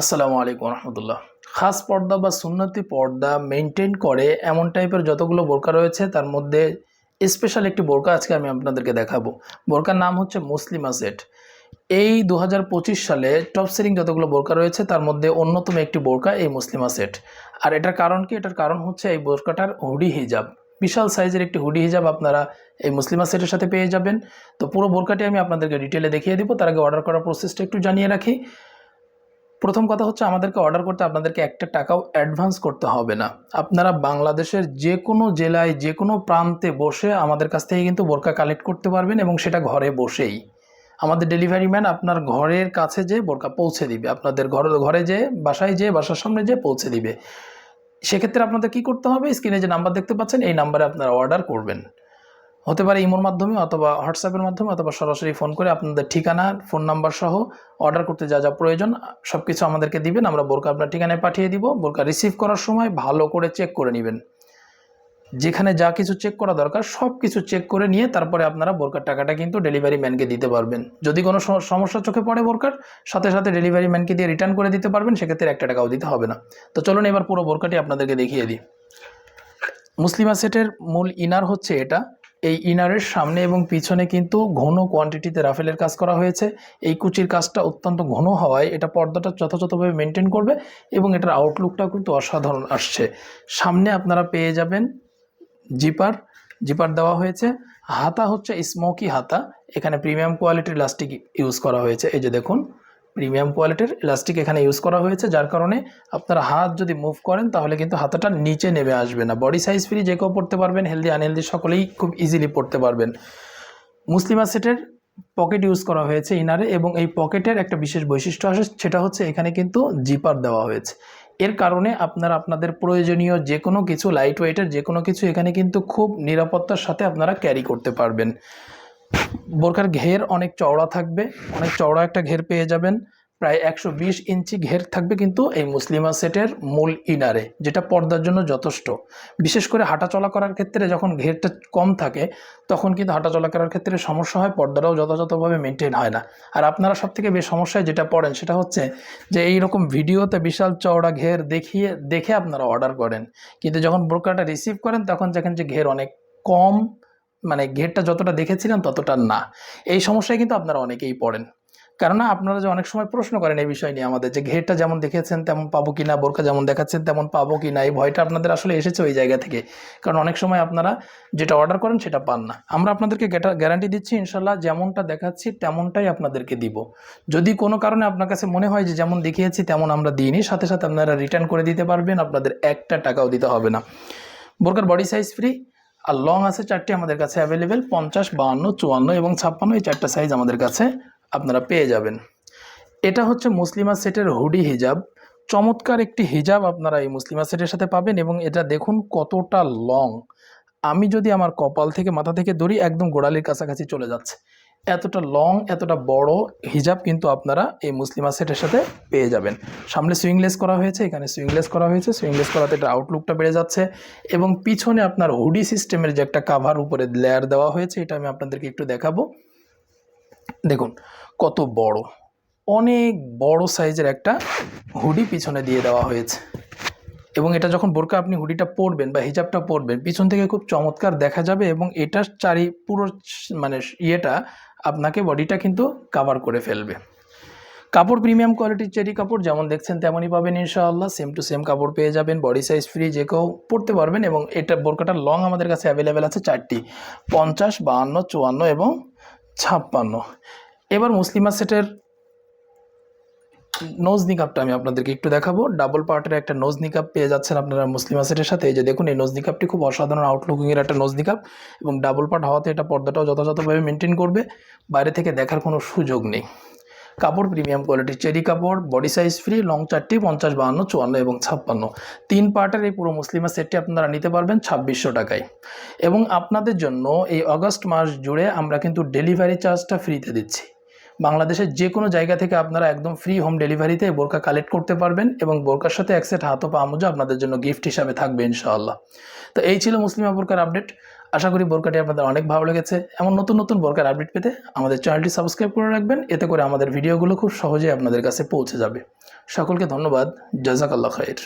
আসসালামু আলাইকুম রহমতুল্লাহ। খাস পর্দা বা সুন্নতি পর্দা মেনটেন করে এমন টাইপের যতগুলো বোরকা রয়েছে, তার মধ্যে স্পেশাল একটি বোরকা আজকে আমি আপনাদেরকে দেখাবো। বোরকার নাম হচ্ছে মুসলিমা সেট। এই দু হাজার পঁচিশ সালে টপ সেলিং যতগুলো বোরকা রয়েছে, তার মধ্যে অন্যতম একটি বোরকা এই মুসলিমা সেট। আর এটার কারণ কি? এটার কারণ হচ্ছে এই বোরকাটার হুডি হিজাব। বিশাল সাইজের একটি হুডি হিজাব আপনারা এই মুসলিমা সেটের সাথে পেয়ে যাবেন। তো পুরো বোরকাটি আমি আপনাদেরকে ডিটেলে দেখিয়ে দিব। তার আগে অর্ডার করার প্রসেসটা একটু জানিয়ে রাখি। প্রথম কথা হচ্ছে আমাদেরকে অর্ডার করতে আপনাদেরকে একটা টাকাও অ্যাডভান্স করতে হবে না। আপনারা বাংলাদেশের যে কোনো জেলায় যে কোনো প্রান্তে বসে আমাদের কাছ থেকে কিন্তু বোরকা কালেক্ট করতে পারবেন এবং সেটা ঘরে বসেই। আমাদের ডেলিভারি ম্যান আপনার ঘরের কাছে যে বোরকা পৌঁছে দিবে। আপনাদের ঘর, ঘরে যে বাসায় যে বাসার সামনে যে পৌঁছে দিবে। সেক্ষেত্রে আপনাদের কি করতে হবে? স্ক্রিনে যে নাম্বার দেখতে পাচ্ছেন, এই নাম্বারে আপনারা অর্ডার করবেন। হতে পারে ইমোর মাধ্যমে অথবা হোয়াটসঅ্যাপের মাধ্যমে অথবা সরাসরি ফোন করে আপনাদের ঠিকানা ফোন নাম্বার সহ অর্ডার করতে যা যা প্রয়োজন সব কিছু আমাদেরকে দিবেন। আমরা বোরকা আপনার ঠিকানায় পাঠিয়ে দিব। বোরকা রিসিভ করার সময় ভালো করে চেক করে নেবেন। যেখানে যা কিছু চেক করা দরকার সব কিছু চেক করে নিয়ে তারপরে আপনারা বোরকার টাকাটা কিন্তু ডেলিভারি ম্যানকে দিতে পারবেন। যদি কোনো সমস্যা চোখে পড়ে বোরকার, সাথে সাথে ডেলিভারি ম্যানকে দিয়ে রিটার্ন করে দিতে পারবেন, সেক্ষেত্রে একটা টাকাও দিতে হবে না। তো চলুন এবার পুরো বোরকাটি আপনাদেরকে দেখিয়ে দিই। মুসলিমা সেটের মূল ইনার হচ্ছে এটা। এই ইনারের সামনে এবং পিছনে কিন্তু ঘন কোয়ান্টিটিতে রাফেলের কাজ করা হয়েছে। এই কুচির কাজটা অত্যন্ত ঘন হওয়ায় এটা পর্দাটা যথাযথভাবে মেনটেন করবে এবং এটার আউটলুকটাও কিন্তু অসাধারণ আসছে। সামনে আপনারা পেয়ে যাবেন জিপার। জিপার দেওয়া হয়েছে। হাতা হচ্ছে স্মোকি হাতা। এখানে প্রিমিয়াম কোয়ালিটির ইলাস্টিক ইউজ করা হয়েছে। এই যে দেখুন। প্রিমিয়াম কোয়ালিটির ইলাস্টিক এখানে ইউজ করা হয়েছে, যার কারণে আপনারা হাত যদি মুভ করেন, তাহলে কিন্তু হাতাটা নিচে নেমে আসবে না। বডি সাইজ ফ্রি যে কেউ পড়তে পারবেন হেলদি আনহেলদি সকলেই খুব ইজিলি পড়তে পারবেন। মুসলিমা সেটের পকেট ইউজ করা হয়েছে ইনারে এবং এই পকেটের একটা বিশেষ বৈশিষ্ট্য আসে সেটা হচ্ছে এখানে কিন্তু জিপার দেওয়া হয়েছে। এর কারণে আপনারা আপনাদের প্রয়োজনীয় যে কোনো কিছু লাইট ওয়েটের যে কোনো কিছু এখানে কিন্তু খুব নিরাপত্তার সাথে আপনারা ক্যারি করতে পারবেন। বোরকার ঘের অনেক চওড়া থাকবে, অনেক চওড়া একটা ঘের পেয়ে যাবেন। প্রায় একশো বিশ ইঞ্চি ঘের থাকবে কিন্তু এই মুসলিমা সেটের মূল ইনারে, যেটা পর্দার জন্য যথেষ্ট। বিশেষ করে হাঁটাচলা করার ক্ষেত্রে যখন ঘেরটা কম থাকে, তখন কিন্তু হাঁটাচলা করার ক্ষেত্রে সমস্যা হয়, পর্দাটাও যথাযথভাবে মেনটেন হয় না। আর আপনারা সব থেকে বেশ সমস্যায় যেটা পড়েন সেটা হচ্ছে যে এই রকম ভিডিওতে বিশাল চওড়া ঘের দেখিয়ে, দেখে আপনারা অর্ডার করেন। কিন্তু যখন বোরকাটা রিসিভ করেন, তখন দেখেন যে ঘের অনেক কম মানে ঘেরটা যতটা দেখেছিলেন ততটা না। এই সমস্যায় কিন্তু আপনারা অনেকেই পড়েন। কেননা আপনারা যে অনেক সময় প্রশ্ন করেন এই বিষয় নিয়ে আমাদের, যে ঘেরটা যেমন দেখেছেন তেমন পাবো কি না বোরকা যেমন দেখাচ্ছেন তেমন পাবো কি না এই ভয়টা আপনাদের আসলে এসেছে ওই জায়গা থেকে। কারণ অনেক সময় আপনারা যেটা অর্ডার করেন সেটা পান না। আমরা আপনাদেরকে গ্যারান্টি দিচ্ছি ইনশাল্লাহ যেমনটা দেখাচ্ছি তেমনটাই আপনাদেরকে দিব। যদি কোনো কারণে আপনার কাছে মনে হয় যে যেমন দেখিয়েছি তেমন আমরা দিইনি, সাথে সাথে আপনারা রিটার্ন করে দিতে পারবেন, আপনাদের একটা টাকাও দিতে হবে না। বোরকার বডি সাইজ ফ্রি আর লং আছে চারটি আমাদের কাছে অ্যাভেলেবেল পঞ্চাশ, বাহান্ন, চুয়ান্ন এবং ছাপ্পান্ন, এই চারটা সাইজ আমাদের কাছে আপনারা পেয়ে যাবেন। এটা হচ্ছে মুসলিমা সেটের হুডি হিজাব। চমৎকার একটি হিজাব আপনারা এই মুসলিমা সেটের সাথে পাবেন এবং এটা দেখুন কতটা লং আমি যদি আমার কপাল থেকে, মাথা থেকে ধরি, একদম গোড়ালির কাছাকাছি চলে যাচ্ছে। এতটা লং এতটা বড় হিজাব কিন্তু আপনারা এই মুসলিমা সেটের সাথে পেয়ে যাবেন। সামনে সুইংলেস করা হয়েছে, এখানে সুইংলেস করা হয়েছে। সুইংলেস করাতে এটা আউটলুকটা বেড়ে যাচ্ছে এবং পিছনে আপনার হুডি সিস্টেমের যে একটা কাভার উপরে লেয়ার দেওয়া হয়েছে, এটা আমি আপনাদেরকে একটু দেখাবো। দেখুন, কত বড়, অনেক বড় সাইজের একটা হুডি পিছনে দিয়ে দেওয়া হয়েছে। এবং এটা যখন বোরকা আপনি হুডিটা পরবেন বা হিজাবটা পরবেন, পিছন থেকে খুব চমৎকার দেখা যাবে এবং এটার চারি, পুরো মানে ইয়েটা আপনাকে বডিটা কিন্তু কাভার করে ফেলবে। কাপড় প্রিমিয়াম কোয়ালিটির চেরি কাপড় যেমন দেখছেন তেমনই পাবেন ইনশাআল্লাহ। সেম টু সেম কাপড় পেয়ে যাবেন বডি সাইজ ফ্রি যে কেউ পরতে পারবেন এবং এটা বোরকাটার লং আমাদের কাছে অ্যাভেলেবেল আছে চারটি, পঞ্চাশ, বাহান্ন, চুয়ান্ন এবং ছাপ্পান্ন। এবার মুসলিমা সেটের নোজ নিকাপটা আমি আপনাদেরকে একটু দেখাবো। ডাবল পার্টের একটা নোজ নিকাপ পেয়ে যাচ্ছেন আপনারা মুসলিমা সেটের সাথে। এই যে দেখুন, এই নোজ নিকাপটি খুব অসাধারণ আউটলুকিংয়ের একটা নোজ নিকাপ এবং ডাবল পার্ট হওয়াতে এটা পর্দাটাও যথাযথভাবে মেনটেন করবে। বাইরে থেকে দেখার কোনো সুযোগ নেই। কাপড় প্রিমিয়াম কোয়ালিটির চেরি কাপড় বডি সাইজ ফ্রি লং চারটি, পঞ্চাশ, বাহান্ন, চুয়ান্ন এবং ছাপ্পান্ন। তিন পার্টের এই পুরো মুসলিমা সেটটি আপনারা নিতে পারবেন ছাব্বিশশো টাকায়। এবং আপনাদের জন্য এই অগস্ট মাস জুড়ে আমরা কিন্তু ডেলিভারি চার্জটা ফ্রিতে দিচ্ছি। বাংলাদেশের যে কোনো জায়গা থেকে আপনারা একদম ফ্রি হোম ডেলিভারিতে বোরকা কালেক্ট করতে পারবেন এবং বোরকার সাথে এক সেট হাত পা মোজা আপনাদের জন্য গিফট হিসাবে থাকবে ইনশাআল্লাহ। তো এই ছিল মুসলিমা বোরকার আপডেট আশা করি বোরকাটি আপনাদের অনেক ভালো লেগেছে। এমন নতুন নতুন বোরকার আপডেট পেতে আমাদের চ্যানেলটি সাবস্ক্রাইব করে রাখবেন। এতে করে আমাদের ভিডিওগুলো খুব সহজেই আপনাদের কাছে পৌঁছে যাবে। সকলকে ধন্যবাদ। জাজাকাল্লাহ খাইর।